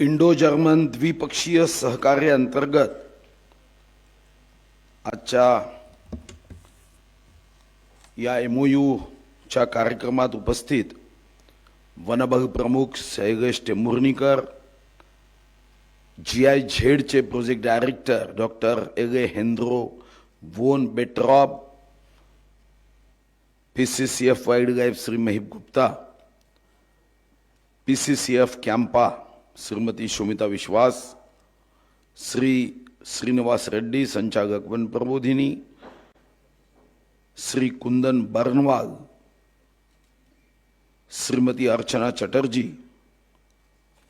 Indo German द्विपक्षीय सहकार्य अंतर्गत आजच्या या यूच्या कार्यक्रमात उपस्थित वनबग प्रमुख सैगेश टेंभुर्णीकर जी आय झेडचे प्रोजेक्ट डायरेक्टर डॉक्टर एगे हेंद्रो वोन बेट्रॉप P C C F wild life Shri Mahib Gupta P C C F CAMPA Shrimati Shumita Vishwas Shri Shrinivas Reddy संचालक वन प्रबोधिनी श्री कुंदन बर्नवाल श्रीमती अर्चना चटर्जी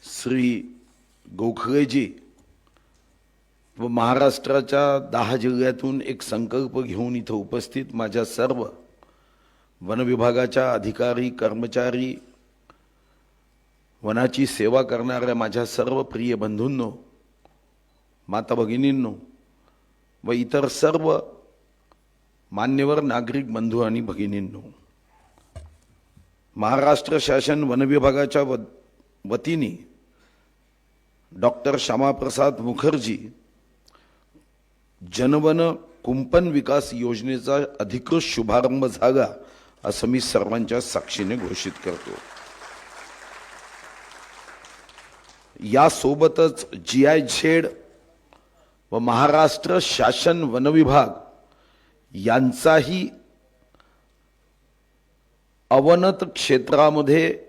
श्री गोखलेजी व महाराष्ट्राच्या दहा जिल्ह्यातून एक संकल्प घेऊन इथं उपस्थित माझ्या सर्व वनविभागाच्या अधिकारी कर्मचारी वनाची सेवा करणाऱ्या माझ्या सर्व प्रिय बंधूंनो माता भगिनींनो व इतर सर्व मान्यवर नागरिक बंधू आणि भगिनींनो महाराष्ट्र शासन वनविभागाच्या व वतीने डॉक्टर श्यामाप्रसाद मुखर्जी जनवन कुंपण विकास योजनेचा अधिकृत शुभारंभ झाला असं मी सर्वांच्या साक्षीने घोषित करतो. यासोबतच जी आय झेड व महाराष्ट्र शासन वनविभाग यांचाही अवनत क्षेत्रामध्ये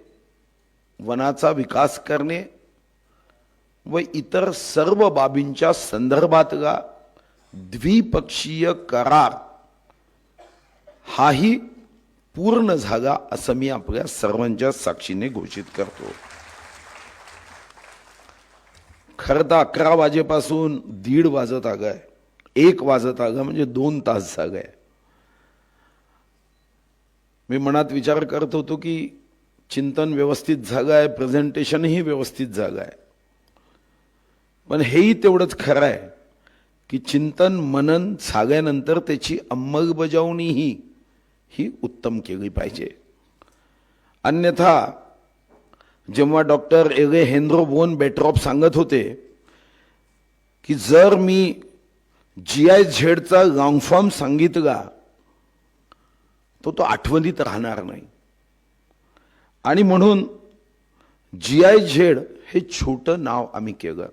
वनाचा विकास करणे व इतर सर्व बाबींच्या संदर्भातला द्विपक्षीय करार हाही पूर्ण झाला असं मी आपल्या सर्वांच्या साक्षीने घोषित करतो. खरं तर अकरा वाजेपासून दीड वाजत आगाय एक वाजत आग म्हणजे दोन तास जागाय मी मनात विचार करत होतो की चिंतन व्यवस्थित जागा आहे प्रेझेंटेशनही व्यवस्थित जागा आहे. पण हेही तेवढंच खरं आहे की चिंतन मनन झाल्यानंतर त्याची अंमलबजावणीही ही उत्तम केली पाहिजे. अन्यथा जेव्हा डॉक्टर एवे हेंद्रो बोन बेट्रॉप सांगत होते की जर मी जी आय झेडचा लॉंग फॉर्म सांगितला तो तो आठवणीत राहणार नाही. आणि म्हणून जी आय झेड हे छोटं नाव आम्ही केलं.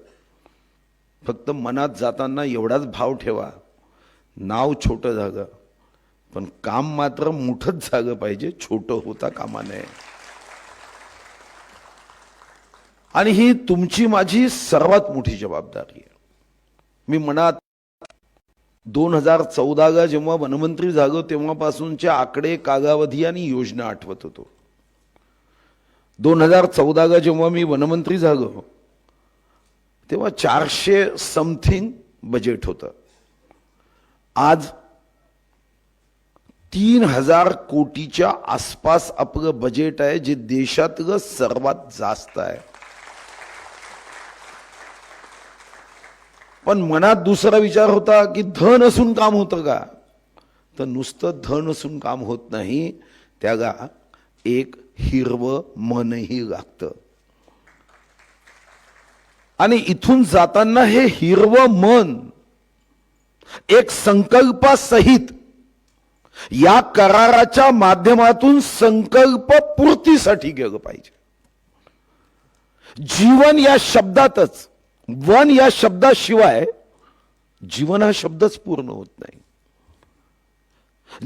फक्त मनात जाताना एवढाच भाव ठेवा नाव छोटं झालं पण काम मात्र मोठंच झालं पाहिजे छोटं होता कामा नये. आणि ही तुमची माझी सर्वात मोठी जबाबदारी आहे. मी मनात दोन हजार चौदाला जेव्हा वनमंत्री झालो तेव्हापासूनचे आकडे कालावधी आणि योजना आठवत होतो. दोन हजार चौदाला जेव्हा मी वनमंत्री झालो तेव्हा चारशे समथिंग बजेट होतं. आज तीन हजार कोटीच्या आसपास आपलं बजेट आहे जे देशातलं सर्वात जास्त आहे. पण मनात दुसरा विचार होता की धन असून काम होतं का? तर नुसतं धन असून काम होत नाही त्याला एक हिरवं मनही लागतं आणि इथून जाताना हे हिरवं मन एक संकल्पासहित या कराराच्या माध्यमातून संकल्प पूर्तीसाठी गेलं पाहिजे. जीवन या शब्दातच वन या शब्दाशिवाय जीवन हा शब्दच पूर्ण होत नाही.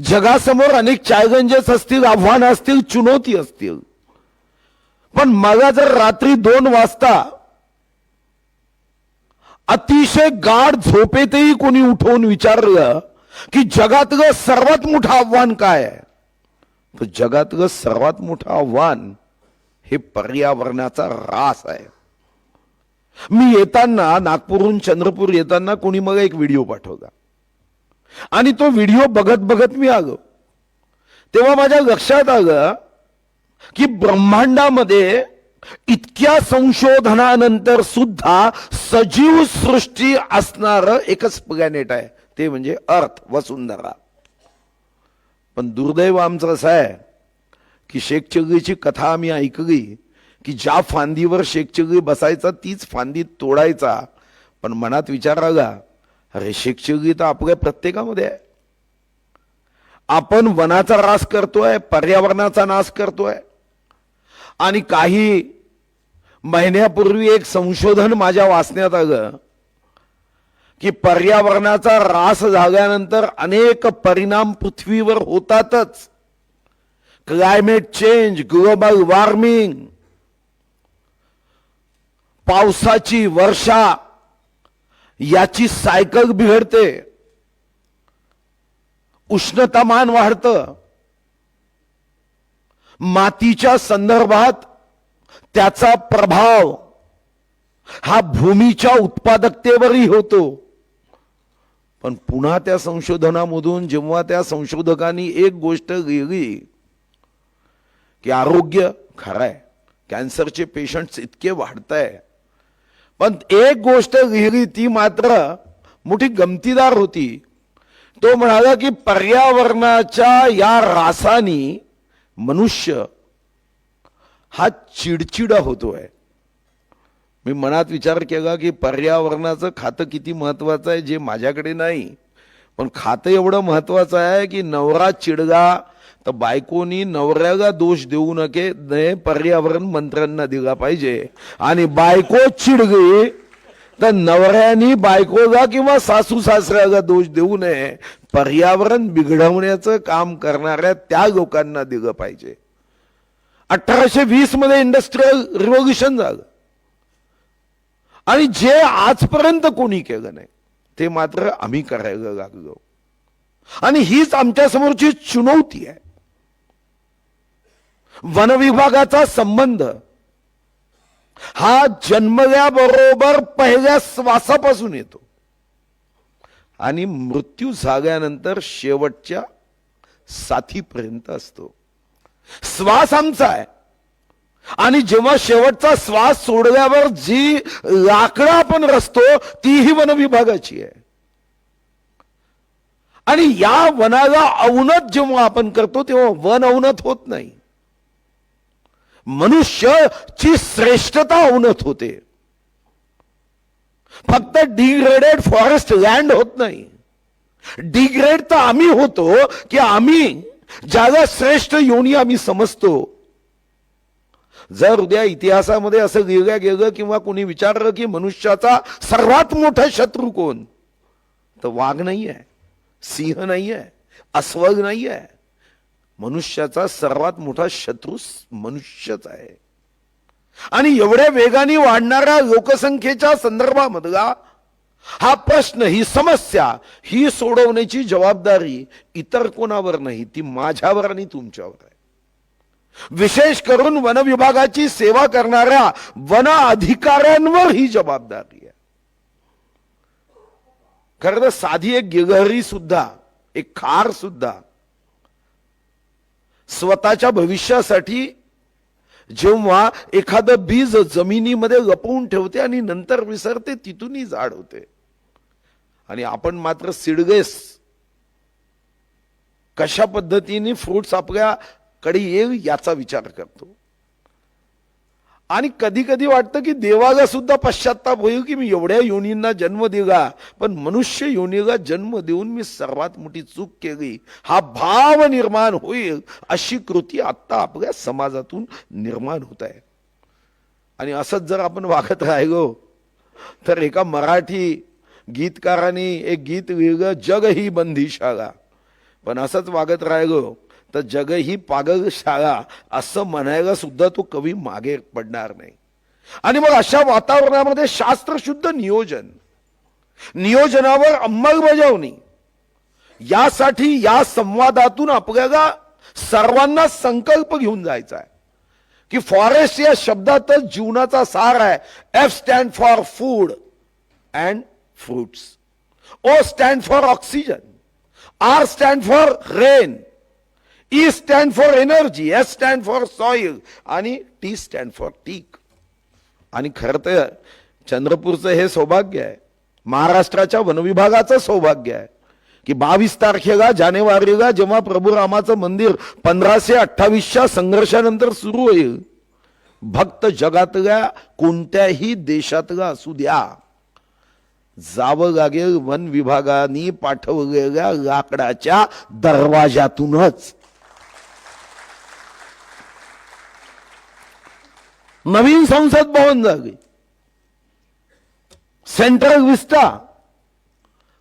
जगासमोर अनेक चॅलेंजेस असतील आव्हानं असतील चुनौती असतील. पण मला जर रात्री दोन वाजता अतिशय गाढ झोपेतही कोणी उठवून विचारलं की जगातलं सर्वात मोठं आव्हान काय आहे? तर जगातलं सर्वात मोठं आव्हान हे पर्यावरणाचा रास आहे. मी येताना नागपूरहून चंद्रपूर येताना कोणी मग एक व्हिडिओ पाठवला. आणि तो व्हिडिओ बघत बघत मी आलो. तेव्हा माझ्या लक्षात आलं की ब्रह्मांडामध्ये इतक्या संशोधनानंतर सुद्धा सजीव सृष्टी असणार एकच प्लॅनेट आहे. ते म्हणजे अर्थ वसुंधरा. पण दुर्दैव आमचं असं आहे की शेखचगरीची कथा आम्ही ऐकली की ज्या फांदीवर शेखचगरी बसायचा तीच फांदी तोडायचा. पण मनात विचार आला अरे शेखचगरी तर आपल्या प्रत्येकामध्ये आहे. आपण वनाचा रास करतोय पर्यावरणाचा नाश करतोय. आणि काही महिन्यापूर्वी एक संशोधन माझ्या वाचण्यात आलं की पर्यावरणाचा रास झाल्यानंतर अनेक परिणाम पृथ्वीवर होतातच. क्लायमेट चेंज ग्लोबल वॉर्मिंग पावसाची वर्षा याची सायकल बिघडते. उष्णतामान वाढतं. मातीच्या संदर्भात त्याचा प्रभाव हा भूमीच्या उत्पादकतेवरही होतो. पण पुन्हा त्या संशोधनामधून जेव्हा त्या संशोधकांनी एक गोष्ट लिहिली की आरोग्य आहे. कॅन्सरचे पेशंट्स इतके वाढत आहे पण एक गोष्ट लिहिली ती मात्र मोठी गमतीदार होती. तो म्हणाला की पर्यावरणाच्या या रासानी मनुष्य हा चिडचिडा होतोय. मी मनात विचार केला की पर्यावरणाचं खातं किती महत्वाचं आहे जे माझ्याकडे नाही. पण खातं एवढं महत्वाचं आहे की नवरा चिडगा तर बायकोनी नवऱ्याला दोष देऊ नके नये पर्यावरण मंत्र्यांना दिला पाहिजे. आणि बायको चिडगी तर नवऱ्यानी बायकोला किंवा सासू सासऱ्याला दोष देऊ नये. पर्यावरण बिघडवण्याचं काम करणाऱ्या त्या लोकांना दिलं पाहिजे. अठराशे वीसमध्ये इंडस्ट्रीयल रिव्होल्युशन झालं. आणि जे आजपर्यंत कोणी केलं नाही ते मात्र आम्ही करायला लागलो. आणि हीच आमच्या समोरची चुनौती आहे. वन विभागाचा संबंध. हा जन्मल्याबरोबर पहिल्या श्वासापासून येतो. आणि मृत्यू झाल्यानंतर शेवटच्या साथीपर्यंत असतो. श्वास आमचा आहे. आणि जेव्हा शेवटचा श्वास सोडल्यावर जी लाकडं आपण रचतो तीही वन विभागाची आहे. आणि या वनाला अवनत जेव्हा आपण करतो तेव्हा वन अवनत होत नाही. मनुष्यची श्रेष्ठता अवनत होते. फक्त डिग्रेडेड फॉरेस्ट लँड होत नाही. डिग्रेड तर आम्ही होतो की आम्ही ज्याला श्रेष्ठ योनी आम्ही समजतो. जर उद्या इतिहासामध्ये असं लिहिलं गेलं किंवा कोणी विचारलं की मनुष्याचा सर्वात मोठा शत्रू कोण? तर वाघ नाही आहे सिंह नाही आहे अस्वग नाही आहे मनुष्याचा सर्वात मोठा शत्रू मनुष्यच आहे. आणि एवढ्या वेगाने वाढणाऱ्या लोकसंख्येच्या संदर्भामधला हा प्रश्न ही समस्या ही सोडवण्याची जबाबदारी इतर कोणावर नाही ती माझ्यावर आणि तुमच्यावर आहे. विशेष करून वन विभागाची सेवा करणाऱ्या वन अधिकाऱ्यांवर ही जबाबदारी आहे. खरं तर साधी एक गिलहरी सुद्धा एक खार सुद्धा स्वतःच्या भविष्यासाठी जेव्हा एखादं बीज जमिनीमध्ये लपवून ठेवते आणि नंतर विसरते तिथूनही झाड होते. आणि आपण मात्र सिडगेस कशा पद्धतीने फ्रुट्स आपल्याकडे येईल याचा विचार करतो. आणि कधी कधी वाटतं की देवाला सुद्धा पश्चाताप होईल की मी एवढ्या योनींना जन्म दिला. पण मनुष्य योनीला जन्म देऊन मी सर्वात मोठी चूक केली. हा भाव निर्माण होईल अशी कृती आत्ता आपल्या समाजातून निर्माण होत आहे. आणि असंच जर आपण वागत राहिलो तर एका मराठी गीतकाराने एक गीत लिहिलं जग ही बंदिशाला. पण असंच वागत राहिलो तर जग ही पागल शाळा असं म्हणायला सुद्धा तो कवी मागे पडणार नाही. आणि मग अशा वातावरणामध्ये शास्त्रशुद्ध नियोजन नियोजनावर अंमलबजावणी यासाठी या संवादातून आपल्याला सर्वांना संकल्प घेऊन जायचा आहे. की फॉरेस्ट या शब्दातच जीवनाचा सार आहे. F stand for food and fruits O stand for oxygen R stand for rain E stand for energy S stand for soil आणि टी स्टँड फॉर टीक आणि खरं तर चंद्रपूरचं हे सौभाग्य आहे. महाराष्ट्राच्या वनविभागाचं सौभाग्य आहे. की बावीस तारखेला जानेवारीला जेव्हा प्रभू रामाचं मंदिर पंधराशे अठ्ठावीसच्या संघर्षानंतर सुरू होईल भक्त जगातल्या कोणत्याही देशातला असू द्या. जावं लागेल वन विभागाने पाठवलेल्या लाकडाच्या दरवाजातूनच नवीन संसद भवन जागी. सेंट्रल विस्टा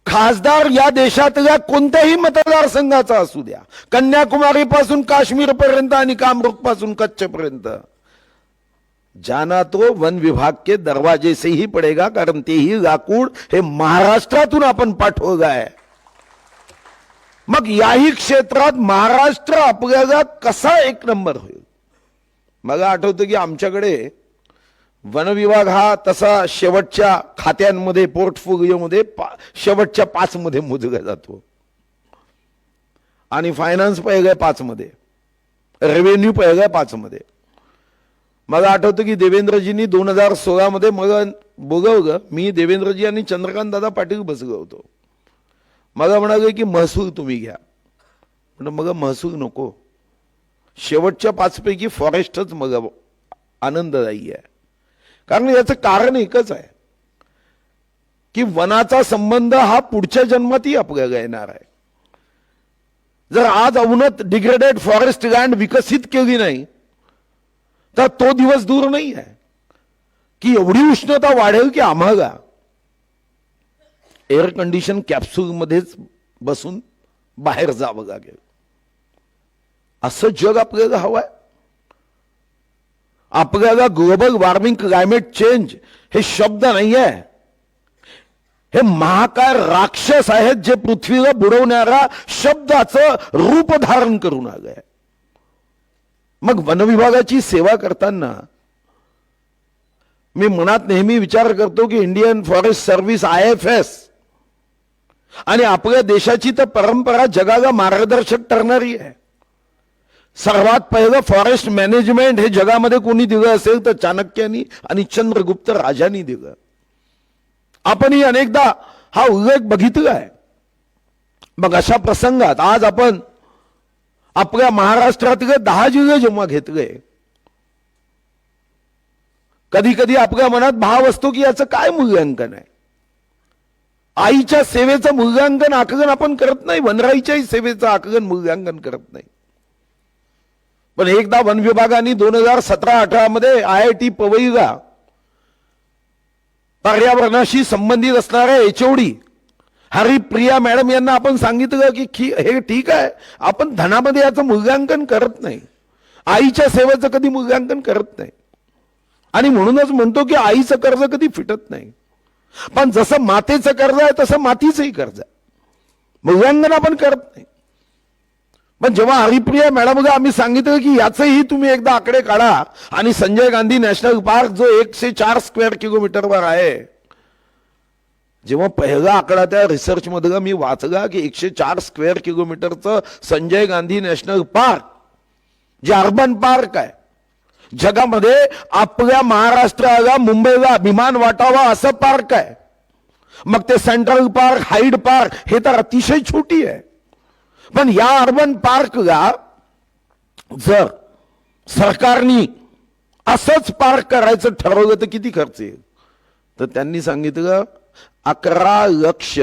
खासदार या देशातल्या कोणत्याही मतदारसंघाचा असू द्या. कन्याकुमारी पासून काश्मीर पर्यंत आणि कामरूपपासून कच्छपर्यंत. जाना तो वन विभाग के दरवाजे से ही पडेगा कारण तेही लाकूड हे महाराष्ट्रातून आपण पाठवलं आहे. मग याही क्षेत्रात महाराष्ट्र आपल्याला कसा एक नंबर होईल? मला आठवतं की आमच्याकडे वनविभाग हा तसा शेवटच्या खात्यांमध्ये पोर्टफोलिओमध्ये पा- शेवटच्या पाचमध्ये मोजला जातो. आणि फायनान्स पहिलं आहे पाचमध्ये रेव्हेन्यू पहिलं आहे पाचमध्ये. मला आठवतं की देवेंद्रजींनी दोन हजार सोळामध्ये मला बोगवलं मी देवेंद्रजी आणि चंद्रकांत दादा पाटील बसलो होतो. मला म्हणाले की महसूल तुम्ही घ्या. म्हणून मग महसूल नको. शेवटच्या पाचपैकी फॉरेस्टच मग आनंददायी आहे. कारण याचं कारण एकच आहे की वनाचा संबंध हा पुढच्या जन्मातही आपल्याला येणार आहे. जर आज अवनत डिग्रेडेड फॉरेस्ट लँड विकसित केली नाही तर तो दिवस दूर नाही आहे. की एवढी उष्णता वाढेल की आम्हाला एअर कंडिशन कॅप्सूलमध्येच बसून बाहेर जावं लागेल. असं जग आपल्याला हवं आहे आपल्याला ग्लोबल वॉर्मिंग क्लायमेट चेंज हे शब्द नाही आहे हे महाकाय राक्षस आहेत जे पृथ्वीला बुडवणाऱ्या शब्दाचं रूप धारण करून आलंय मग वनविभागाची सेवा करताना मी मनात नेहमी विचार करतो की Indian forest service I F S आणि आपल्या देशाची तर परंपरा जगाला मार्गदर्शक ठरणारी आहे. सर्वात पहिलं फॉरेस्ट मॅनेजमेंट हे जगामध्ये कोणी दिलं असेल तर चाणक्यानी आणि चंद्रगुप्त राजांनी दिलं. आपणही अनेकदा हा उल्लेख बघितला आहे. मग अशा प्रसंगात आज आपण आपल्या महाराष्ट्रातले दहा जिल्हे जेव्हा घेतले कधी कधी आपल्या मनात भाव असतो की याचं काय मूल्यांकन आहे? आईच्या सेवेचं मूल्यांकन आकलन आपण करत नाही वनराईच्याही सेवेचं आकलन मूल्यांकन करत नाही. पण एकदा वन विभागाने दोन हजार सतरा अठरा मध्ये आय आय टी पवईला पर्यावरणाशी संबंधित असणाऱ्या एचओडी हरिप्रिया मॅडम यांना आपण सांगितलं की की हे ठीक आहे आपण धनामध्ये याचं मूल्यांकन करत नाही. आईच्या सेवेचं कधी मूल्यांकन करत नाही. आणि म्हणूनच म्हणतो की आईचं कर्ज कधी फिटत नाही. पण जसं मातेचं कर्ज आहे तसं मातीचंही कर्ज आहे. मूल्यांकन आपण करत नाही. पण जेव्हा हरिप्रिया मॅडमला आम्ही सांगितलं की याचंही तुम्ही एकदा आकडे काढा आणि संजय गांधी नॅशनल पार्क जो एकशे चार स्क्वेअर किलोमीटरवर आहे जेव्हा पहिला आकडा त्या रिसर्चमधला मी वाचला की एकशे चार स्क्वेअर किलोमीटरचं संजय गांधी नॅशनल पार्क जे अर्बन पार्क आहे जगामध्ये आपल्या महाराष्ट्राला मुंबईला अभिमान वाटावा असं पार्क आहे. मग ते सेंट्रल पार्क हाईड पार्क हे तर अतिशय छोटी आहे. पण या अर्बन पार्कला जर सरकारनी असंच पार्क करायचं ठरवलं तर किती खर्च येईल? तर त्यांनी सांगितलं अकरा लक्ष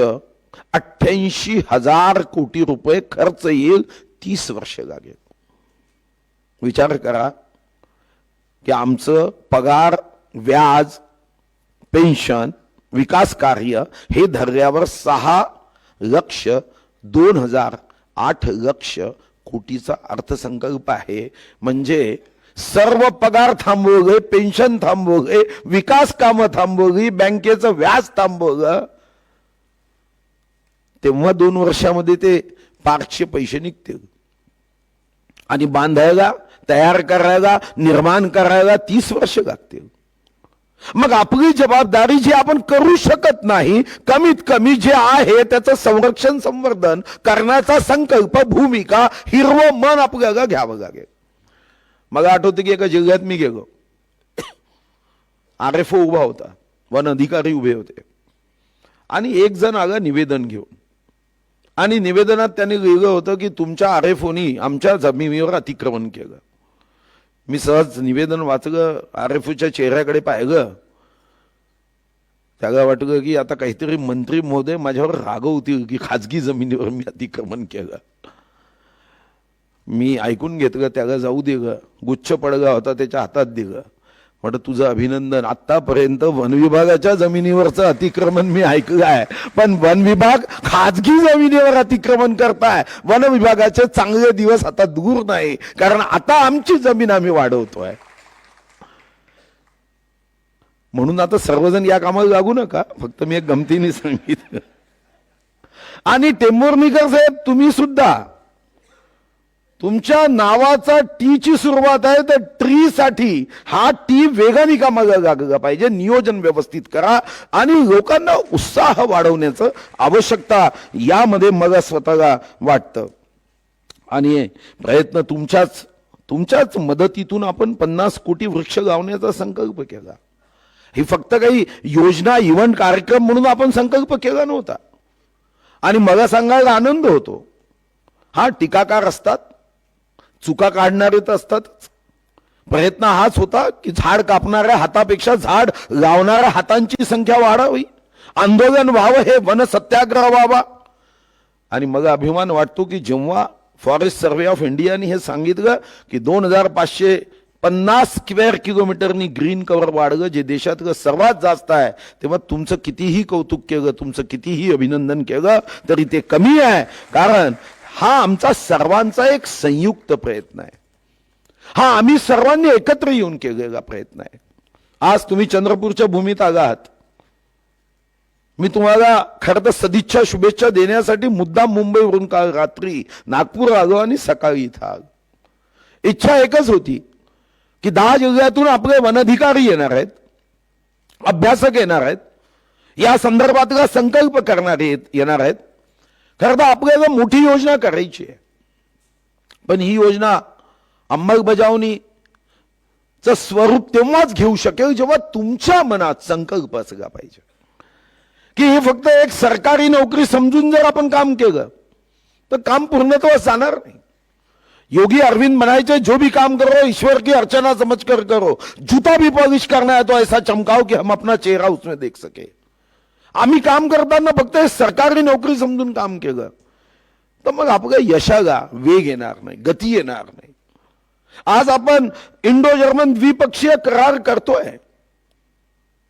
अठ्ठ्याऐंशी हजार कोटी रुपये खर्च येईल तीस वर्ष लागेल. विचार करा की आमचं पगार व्याज पेन्शन विकास कार्य हे धरल्यावर सहा लक्ष दोन हजार आठ लक्ष कोटीचा अर्थसंकल्प आहे. म्हणजे सर्व पगार थांबवले पेन्शन थांबवले विकास कामं थांबवली बँकेचं व्याज थांबवलं. तेव्हा दोन वर्षामध्ये ते पार्कचे पैसे निघतील. आणि बांधायला तयार करायला निर्माण करायला तीस वर्ष लागतील. मग आपली जबाबदारी जी आपण करू शकत नाही कमीत कमी जे आहे त्याचं संरक्षण संवर्धन करण्याचा संकल्प भूमिका हिरवं मन आपल्याला घ्यावं लागेल. मला आठवतं की एका जिल्ह्यात मी गेलो. आर एफ ओ उभा होता. वन अधिकारी उभे होते. आणि एक जण आला निवेदन घेऊन. आणि निवेदनात त्यांनी लिहिलं होतं की तुमच्या आर एफ ओनी आमच्या जमिनीवर अतिक्रमण केलं. मी सहज निवेदन वाचलं आर एफ ओच्या चेहऱ्याकडे पाहिलं त्याला वाटलं की आता काहीतरी मंत्री महोदय माझ्यावर रागवतील की खाजगी जमिनीवर मी अतिक्रमण केलं. मी ऐकून घेतलं त्याला जाऊ दिलं गुच्छ पडगा होता त्याच्या हातात दिलं म्हटलं तुझं अभिनंदन आतापर्यंत वन विभागाच्या जमिनीवरचं अतिक्रमण मी ऐकलं आहे. पण वन विभाग खाजगी जमिनीवर अतिक्रमण करताय. वन विभागाचे चांगले दिवस आता दूर नाही. कारण आता आमची जमीन आम्ही वाढवतोय. म्हणून आता सर्वजण या कामाला लागू नका. फक्त मी एक गमतीने सांगितलं. आणि टेंभुर्णीकर साहेब तुम्ही सुद्धा तुमच्या नावाचा टी ची सुरुवात आहे तर ट्री साठी हा टी वेगाने कामाला लागला पाहिजे. नियोजन व्यवस्थित करा आणि लोकांना उत्साह वाढवण्याचं आवश्यकता यामध्ये मला स्वतःला वाटतं. आणि प्रयत्न तुमच्याच तुमच्याच मदतीतून आपण पन्नास कोटी वृक्ष लावण्याचा संकल्प केला. ही फक्त काही योजना इव्हेंट कार्यक्रम म्हणून आपण संकल्प केला नव्हता. आणि मला सांगायला आनंद होतो. हा टीकाकार असतात. चुका काढणारे तर असतातच प्रयत्न हाच होता की झाड कापणाऱ्या हातापेक्षा झाड लावणाऱ्या हातांची संख्या वाढावी. आंदोलन व्हावं हे वन सत्याग्रह व्हावा. आणि मग अभिमान वाटतो की जेव्हा फॉरेस्ट सर्वे ऑफ इंडियाने हे सांगितलं की दोन हजार पाचशे पन्नास स्क्वेअर किलोमीटरनी ग्रीन कव्हर वाढलं जे देशातलं सर्वात जास्त आहे तेव्हा तुमचं कितीही कौतुक केलं तुमचं कितीही अभिनंदन केलं तरी ते कमी आहे. कारण हा आमचा सर्वांचा एक संयुक्त प्रयत्न आहे. हा आम्ही सर्वांनी एकत्र येऊन केलेला प्रयत्न आहे. आज तुम्ही चंद्रपूरच्या भूमीत आलात. मी तुम्हाला खरं तर सदिच्छा शुभेच्छा देण्यासाठी मुद्दाम मुंबईवरून काल रात्री नागपूर आलो आणि सकाळी इथं आलो. इच्छा एकच होती की दहा जिल्ह्यातून आपले वनधिकारी येणार आहेत अभ्यासक येणार आहेत या संदर्भातला संकल्प करणारे येत- येणार आहेत. खरं तर आपल्याला मोठी योजना करायची आहे पण ही योजना अंमलबजावणीचं स्वरूप तेव्हाच घेऊ शकेल जेव्हा तुमच्या मनात संकल्प असला पाहिजे की हे फक्त एक सरकारी नोकरी समजून जर आपण काम केलं तर काम पूर्णत्वास जाणार नाही योगी अरविंद बनायचे जो भी काम करो ईश्वर की अर्चना समझ कर करो जूता भी पॉलिश करना है तो ऐसा चमकाओ कि हम अपना चेहरा उसमें देख सके आम्ही काम करताना फक्त सरकारी नोकरी समजून काम केलं. तर मग आपल्या यशाला वेग येणार नाही गती येणार नाही. आज आपण इंडो जर्मन द्विपक्षीय करार करतोय.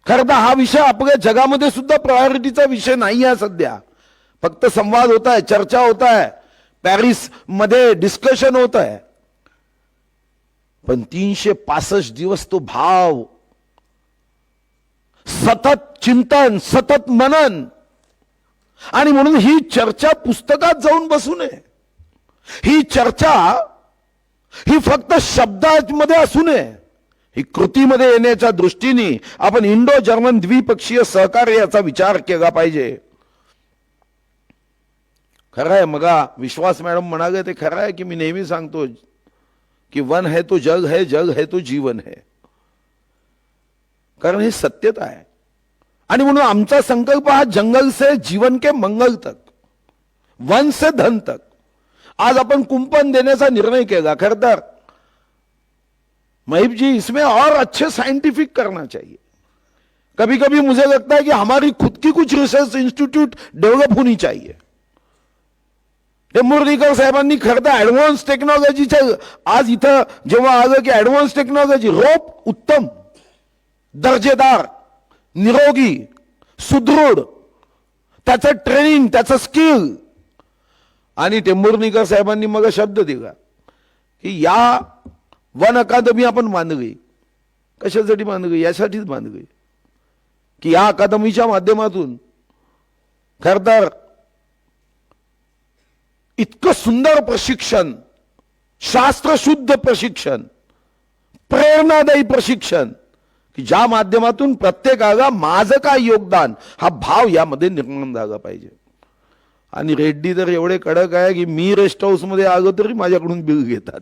खरं तर हा विषय आपल्या जगामध्ये सुद्धा प्रायोरिटीचा विषय नाही आहे सध्या. फक्त संवाद होत आहे चर्चा होत आहे पॅरिसमध्ये डिस्कशन होत आहे पण तीनशे पासष्ट दिवस तो भाव सतत चिंतन सतत मनन. आणि म्हणून ही चर्चा पुस्तकात जाऊन बसू नये. ही चर्चा ही फक्त शब्दामध्ये असू नये. ही कृतीमध्ये येण्याच्या दृष्टीने आपण इंडो जर्मन द्विपक्षीय सहकार्य याचा विचार केला पाहिजे. खरं आहे मगा विश्वास मॅडम म्हणाले ते खरं आहे की मी नेहमी सांगतो की वन है तो जग है जग है तो जीवन है. कारण हे सत्यता आहे. आणि म्हणून आमचा संकल्प हा जंगल से जीवन के मंगल तक वन से धन तक. आज आपण कुंपण देण्याचा निर्णय केला खर तर. महिब जी इसमें और अच्छे साइंटिफिक करना चाहिए. कभी कभी मुझे लगता है कि हमारी खुद की कुछ रिसर्च इंस्टीट्यूट डेव्हलप होनी चाहिए. टेंभुर्णीकर साहेबांनी खरं तर ॲडव्हान्स टेक्नॉलॉजीच्या आज इथं जेव्हा आलं की ॲडव्हान्स टेक्नॉलॉजी रोप उत्तम. दर्जेदार निरोगी सुदृढ. त्याचं ट्रेनिंग त्याचं स्किल आणि टेंभुर्णीकर साहेबांनी मग शब्द दिला की या वन अकादमी आपण बांधली कशासाठी बांधली यासाठीच बांधली की या अकादमीच्या माध्यमातून खरंतर तर इतकं सुंदर प्रशिक्षण शास्त्रशुद्ध प्रशिक्षण प्रेरणादायी प्रशिक्षण की ज्या माध्यमातून प्रत्येकाला माझं काय योगदान हा भाव यामध्ये निर्माण झाला पाहिजे. आणि रेड्डी तर एवढे कडक आहे की मी रेस्ट हाऊसमध्ये आलो तरी माझ्याकडून बिल घेतात.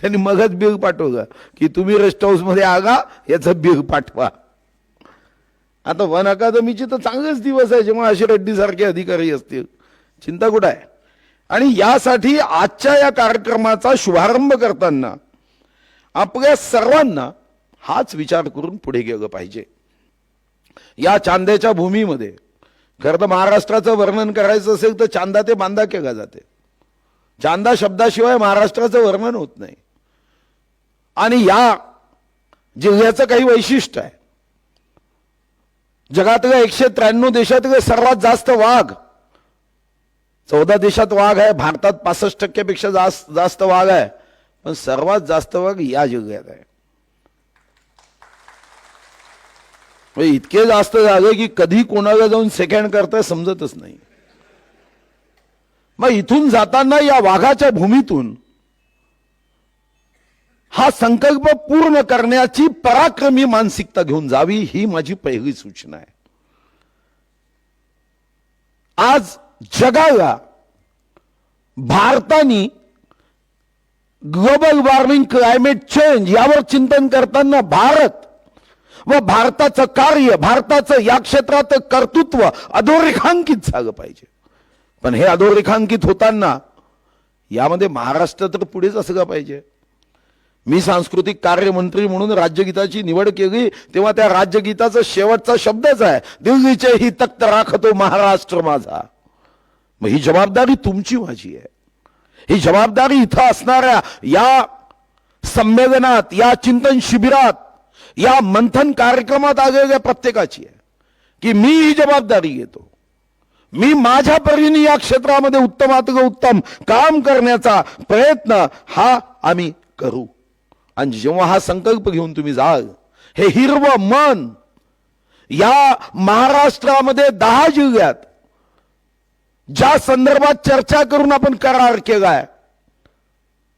त्यांनी मगच बिल पाठवलं की तुम्ही रेस्ट हाऊसमध्ये आगा याचं बिल पाठवा. आता वन अकादमीचे तर चांगलेच दिवस आहे जेव्हा असे रेड्डीसारखे अधिकारी असतील. चिंता कुठं आहे? आणि यासाठी आजच्या या कार्यक्रमाचा शुभारंभ करताना आपल्या सर्वांना हाच विचार करून पुढे गेलं पाहिजे. या चांद्याच्या भूमीमध्ये खरं तर महाराष्ट्राचं वर्णन करायचं असेल तर चांदा ते बांदा केला जाते. चांदा शब्दाशिवाय महाराष्ट्राचं वर्णन होत नाही. आणि या जिल्ह्याचं काही वैशिष्ट्य आहे. जगातल्या एकशे त्र्याण्णव देशातले सर्वात जास्त वाघ चौदा देशात वाघ आहे भारतात पासष्ट टक्क्यापेक्षा जास्त जास्त वाघ आहे. पण सर्वात जास्त वाघ या जिल्ह्यात आहे. म्हणजे इतके जास्त झाले की कधी कोणाला जाऊन सेकंड करताय समजतच नाही. मग इथून जाताना या वाघाच्या भूमीतून हा संकल्प पूर्ण करण्याची पराक्रमी मानसिकता घेऊन जावी ही माझी पहिली सूचना आहे. आज जगाला भारतानी ग्लोबल वॉर्मिंग क्लायमेट चेंज यावर चिंतन करताना भारत व भारताचं कार्य भारताचं या क्षेत्रात कर्तृत्व अधोरेखांकित झालं पाहिजे. पण हे अधोरेखांकित होताना यामध्ये महाराष्ट्र तर पुढेच असलं पाहिजे. मी सांस्कृतिक कार्यमंत्री म्हणून राज्यगीताची निवड केली तेव्हा त्या राज्यगीताचा शेवटचा शब्दच आहे दिल्लीचे ही तक्त राखतो महाराष्ट्र माझा. मग ही जबाबदारी तुमची माझी आहे. ही जबाबदारी इथं असणाऱ्या या संमेलनात या चिंतन शिबिरात या मंथन कार्यक्रमात आलेल्या प्रत्येकाची आहे की मी ही जबाबदारी घेतो. मी माझ्या परीने या क्षेत्रामध्ये उत्तमात उत्तम काम करण्याचा प्रयत्न हा आम्ही करू. आणि जेव्हा हा संकल्प घेऊन तुम्ही जाल हे हिरव मन या महाराष्ट्रामध्ये दहा जिल्ह्यात ज्या संदर्भात चर्चा करून आपण करार केलाय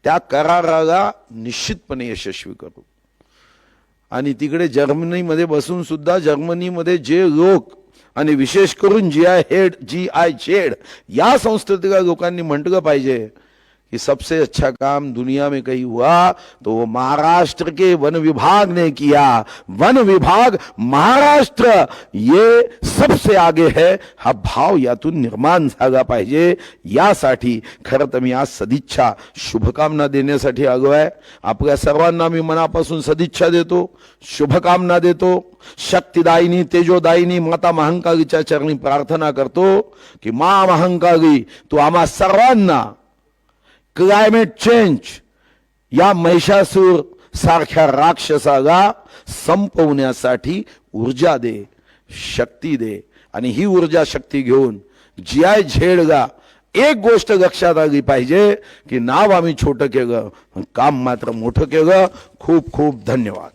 त्या कराराला निश्चितपणे यशस्वी करू. आणि तिकडे जर्मनीमध्ये बसून सुद्धा जर्मनीमध्ये जे लोक आणि विशेष करून G I head G I Z या संस्थेतल्या लोकांनी म्हटलं पाहिजे कि सबसे अच्छा काम दुनिया में कहीं हुआ तो वो महाराष्ट्र के वन विभाग ने किया। वन विभाग महाराष्ट्र ये सबसे आगे है। हा भाव यातून निर्माण झाला पाहिजे यासाठी खरं तर मी आज सदिच्छा शुभकामना देण्यासाठी आलो आहे. आपल्या सर्वांना मी मनापासून सदिच्छा देतो शुभकामना देतो. शक्तिदायिनी तेजोदायिनी माता महांकालीच्या चरणी प्रार्थना करतो की मा महांकाली तू आम्हा सर्वांना क्लायमेट चेंज या महिषासूर सारख्या राक्षसाला संपवण्यासाठी ऊर्जा दे शक्ती दे. आणि ही ऊर्जा शक्ती घेऊन जी आय झेडगा एक गोष्ट लक्षात आली पाहिजे की नाव आम्ही छोटं केलं काम मात्र मोठं केलं. खूप खूप धन्यवाद.